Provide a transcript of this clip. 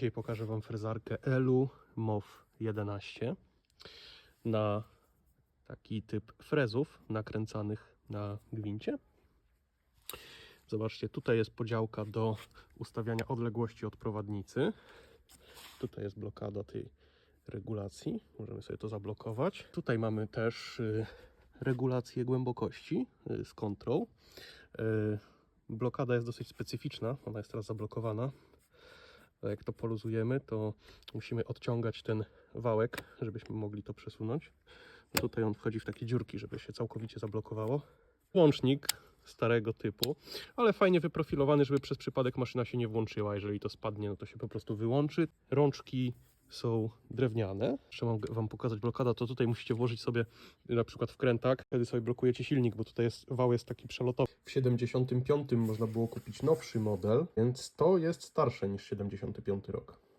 Dzisiaj pokażę Wam frezarkę Elu MOV 11 na taki typ frezów nakręcanych na gwincie. Zobaczcie, tutaj jest podziałka do ustawiania odległości od prowadnicy. Tutaj jest blokada tej regulacji. Możemy sobie to zablokować. Tutaj mamy też y, regulację głębokości y, z kontrol. Y, Blokada jest dosyć specyficzna. Ona jest teraz zablokowana. Jak to poluzujemy, to musimy odciągać ten wałek, żebyśmy mogli to przesunąć. Tutaj on wchodzi w takie dziurki, żeby się całkowicie zablokowało. Łącznik starego typu, ale fajnie wyprofilowany, żeby przez przypadek maszyna się nie włączyła. Jeżeli to spadnie, no to się po prostu wyłączy. Rączki są drewniane. Jeszcze mam Wam pokazać blokada, to tutaj musicie włożyć sobie na przykład wkrętak, wtedy sobie blokujecie silnik, bo tutaj jest, wał jest taki przelotowy. W 75 można było kupić nowszy model, więc to jest starsze niż 75 rok.